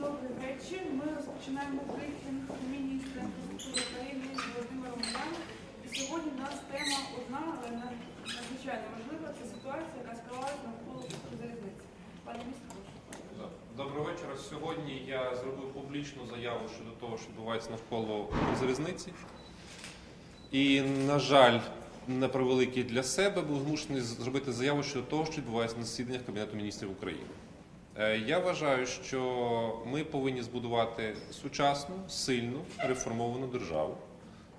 добрий вечір. Ми розпочинаємо брифінг міністра інфраструктури України Володимиром Яном. І сьогодні у нас тема одна, але надзвичайно важлива. Це ситуація, яка склалась навколо залізниці. Пане міністр, прошу. Доброго вечора. Сьогодні я зробив публічну заяву щодо того, що відбувається навколо залізниці. І, на жаль, на превеликий для себе був змушений зробити заяву щодо того, що відбувається на засіданнях Кабінету міністрів України. Е, Я вважаю, що ми повинні збудувати сучасну, сильну, реформовану державу.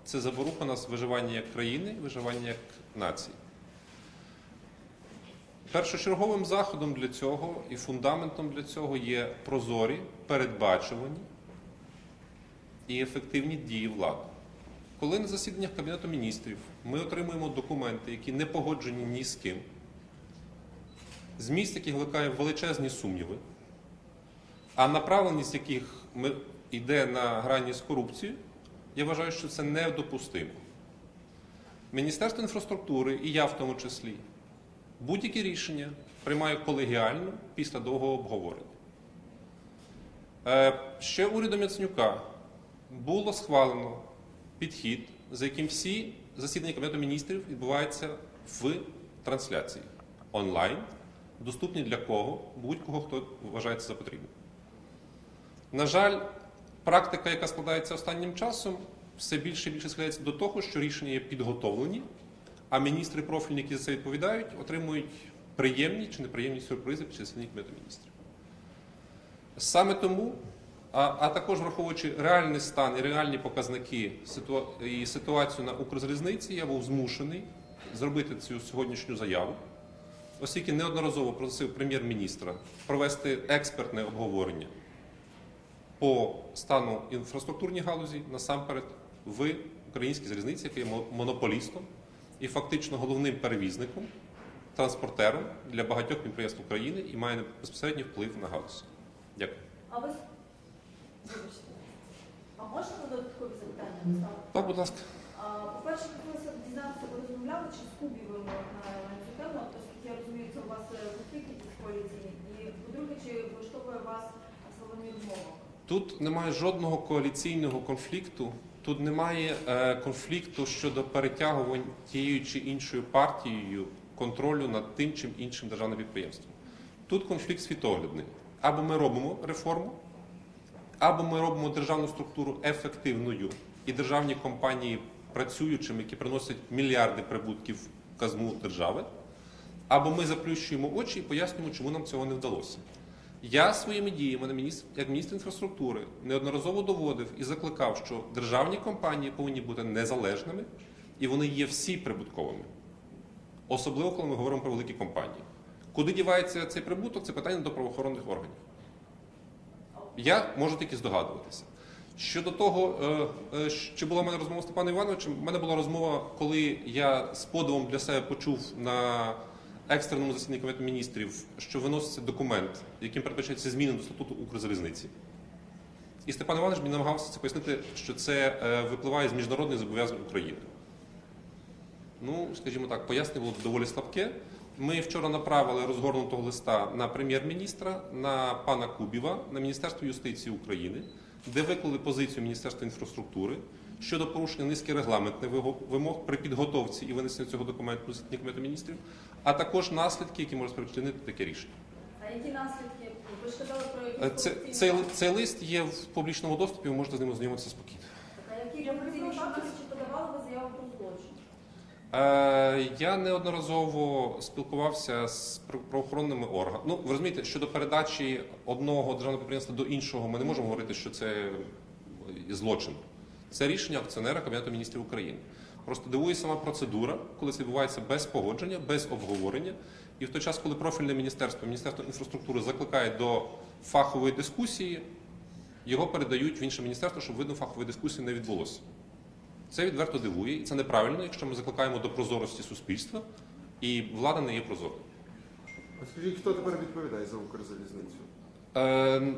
Це заборуха нас виживання як країни, виживання як нації. Першочерговим заходом для цього і фундаментом для цього є прозорі, передбачувані і ефективні дії влади. Коли на засіданнях Кабінету міністрів ми отримуємо документи, які не погоджені ні з ким, зміст яких викликає величезні сумніви, а направленість яких ми, йде на грані з корупцією, я вважаю, що це недопустимо. Міністерство інфраструктури, і я в тому числі, будь-які рішення приймає колегіально після довгого обговорення. Е, Ще урядом Яценюка було схвалено підхід, за яким всі засідання Кабінету міністрів відбуваються в трансляції онлайн, доступні для кого, будь-кого, хто вважається за потрібне. На жаль, практика, яка складається останнім часом, все більше і більше схиляється до того, що рішення є підготовлені, а міністри профільні, які за це відповідають, отримують приємні чи неприємні сюрпризи під час Кабінету міністрів. Саме тому, а, а також враховуючи реальний стан і реальні показники ситуа- і ситуацію на Укрзалізниці, я був змушений зробити цю сьогоднішню заяву, оскільки неодноразово просив прем'єр-міністра провести експертне обговорення по стану інфраструктурній галузі насамперед в українській залізниці, яка є монополістом і фактично головним перевізником, транспортером для багатьох підприємств України і має безпосередній вплив на галузь. Дякую. А ви вибачте. А можна додаткові запитання поставити? Так, будь ласка. По-перше, хотілося дізнатися, ви розмовляли чи з Кубівим у вас е, конфлікт якийсь коаліційний. І по-друге, чи влаштовує вас Славомір мова? Тут немає жодного коаліційного конфлікту. Тут немає е, конфлікту щодо перетягувань тією чи іншою партією контролю над тим чи іншим державним підприємством. Тут конфлікт світоглядний. Або ми робимо реформу, або ми робимо державну структуру ефективною і державні компанії працюючими, які приносять мільярди прибутків в казну держави, або ми заплющуємо очі і пояснюємо, чому нам цього не вдалося. Я своїми діями як міністр інфраструктури неодноразово доводив і закликав, що державні компанії повинні бути незалежними і вони є всі прибутковими. Особливо, коли ми говоримо про великі компанії. Куди дівається цей прибуток, це питання до правоохоронних органів. Я можу тільки здогадуватися. Щодо того, е, е, чи була в мене розмова з Степаном Івановичем, в мене була розмова, коли я з подивом для себе почув на екстреному засіданні Кабінету міністрів, що виноситься документ, яким передбачається зміни до статуту Укрзалізниці. І Степан Іванович мені намагався це пояснити, що це е, випливає з міжнародних зобов'язань України. Ну, скажімо так, пояснення було доволі слабке. Ми вчора направили розгорнутого листа на прем'єр-міністра, на пана Кубіва, на Міністерство юстиції України, де виклали позицію Міністерства інфраструктури щодо порушення низки регламентних вимог при підготовці і винесенні цього документу до засідання Кабінету міністрів, а також наслідки, які можуть спричинити таке рішення. А які наслідки? Ви ж казали про Е, Це, корупційні цей, цей лист є в публічному доступі, ви можете з ним ознайомитися спокійно. Так, А які корупційні факти, чи подавали ви заяву про злочин? Е, Я неодноразово спілкувався з пр- правоохоронними органами. Ну, ви розумієте, щодо передачі одного державного підприємства до іншого, ми не можемо говорити, що це злочин. Це рішення акціонера Кабінету міністрів України. Просто дивує сама процедура, коли це відбувається без погодження, без обговорення. І в той час, коли профільне міністерство, Міністерство інфраструктури закликає до фахової дискусії, його передають в інше міністерство, щоб видно фахової дискусії не відбулося. Це відверто дивує, і це неправильно, якщо ми закликаємо до прозорості суспільства, і влада не є прозорою. А скажіть, хто тепер відповідає за Укрзалізницю? Е,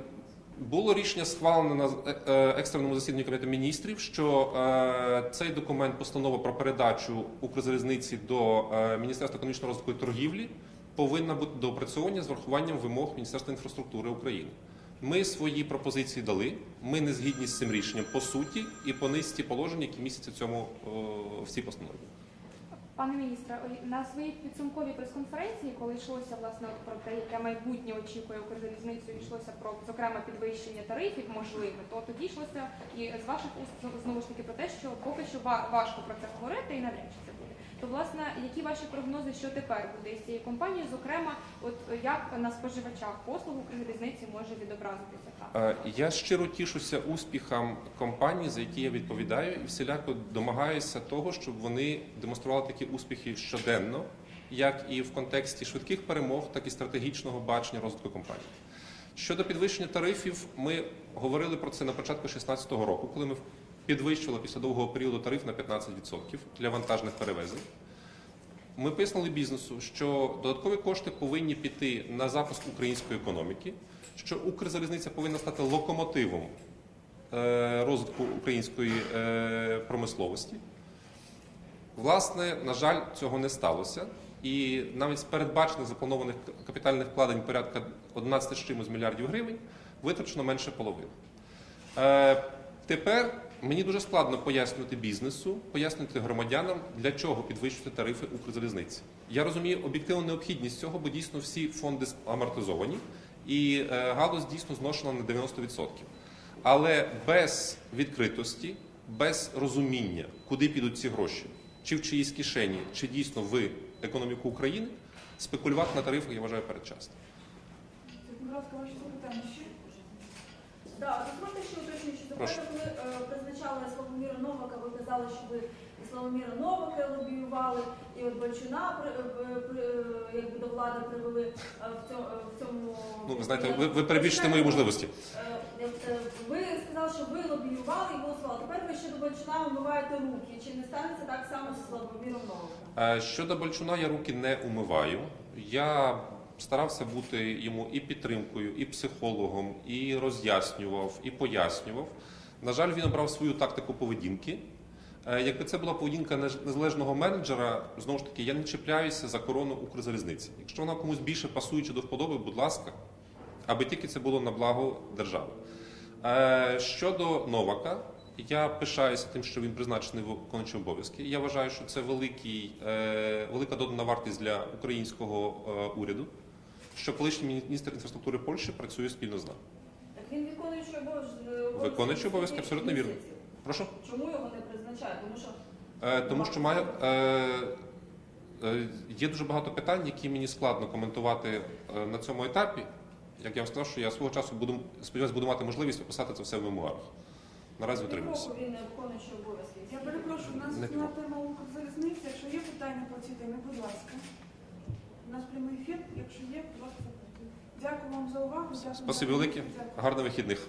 було рішення схвалене на е, е, екстреному засіданні Кабінету міністрів, що е, цей документ, постанова про передачу Укрзалізниці до Міністерства економічного розвитку і торгівлі, повинна бути доопрацьована з врахуванням вимог Міністерства інфраструктури України. Ми свої пропозиції дали. Ми не згідні з цим рішенням по суті і по низці положень, які містяться в цьому о, в постанові. Пане міністре, на своїй підсумковій прес-конференції, коли йшлося власне про те, яке майбутнє очікує Укрзалізницю, йшлося про зокрема підвищення тарифів, можливе, то тоді йшлося і з ваших уст знову ж таки про те, що поки що ва- важко про це говорити і навряд чи це. То власне, які ваші прогнози, що тепер буде з цією компанією, зокрема, от як на споживачах послуг Укрзалізниці може відобразитися? Е, Я щиро тішуся успіхам компаній, за які я відповідаю, і всіляко домагаюся того, щоб вони демонстрували такі успіхи щоденно, як і в контексті швидких перемог, так і стратегічного бачення розвитку компанії. Щодо підвищення тарифів, ми говорили про це на початку 2016 року, коли ми підвищили після довгого періоду тариф на 15% для вантажних перевезень. Ми пояснили бізнесу, що додаткові кошти повинні піти на запуск української економіки, що Укрзалізниця повинна стати локомотивом е, розвитку української е, промисловості. Власне, на жаль, цього не сталося. І навіть з передбачених запланованих капітальних вкладень порядка 11 з чимось мільярдів гривень витрачено менше половини. Е, тепер мені дуже складно пояснювати бізнесу, пояснювати громадянам, для чого підвищувати тарифи Укрзалізниці. Я розумію об'єктивну необхідність цього, бо дійсно всі фонди амортизовані, і е, галузь дійсно зношена на 90%. Але без відкритості, без розуміння, куди підуть ці гроші, чи в чиїсь кишені, чи дійсно в економіку України, спекулювати на тарифах я вважаю передчасно. Будь ласка, ваші запитання? Так, дозвольте ще уточнюю, що Прошу. коли е, призначали Славоміра Новака, ви казали, що ви Славоміра Новака лобіювали, і от Бальчуна при, при, при, якби до влади привели е, в цьому, в цьому Ну, ви знаєте, ви, ви перебільшите мої можливості. Е, е, Ви сказали, що ви лобіювали і голосували. Тепер ви ще до Бальчуна умиваєте руки. Чи не станеться так само зі Славоміром Новаком? Е, Щодо Бальчуна, я руки не умиваю. Я старався бути йому і підтримкою, і психологом, і роз'яснював, і пояснював. На жаль, він обрав свою тактику поведінки. Е, Якби це була поведінка незалежного менеджера, знову ж таки, я не чіпляюся за корону Укрзалізниці. Якщо вона комусь більше пасує чи до вподоби, будь ласка, аби тільки це було на благо держави. Е, Щодо Новака, я пишаюся тим, що він призначений в виконуючі обов'язки. Я вважаю, що це великий, е, велика додана вартість для українського уряду, що колишній міністр інфраструктури Польщі працює спільно з нами. Так він виконуючий обов'язки. Виконуючий обов'язки, абсолютно вірно. Прошу. Чому його не призначають? Тому що Е, Тому що має, е, е, є дуже багато питань, які мені складно коментувати е, на цьому етапі. Як я вам сказав, що я свого часу буду сподіваюся, буду мати можливість описати це все в мемуарах. Наразі утримуюся. півроку він не виконуючий обов'язки. Я перепрошую, у нас Не тема Укрзалізниці. Якщо є питання по цій темі, будь ласка. У нас прямий ефір. Якщо є, будь ласка. Дякую вам за увагу. Дякую Спасибі велике. Гарних вихідних.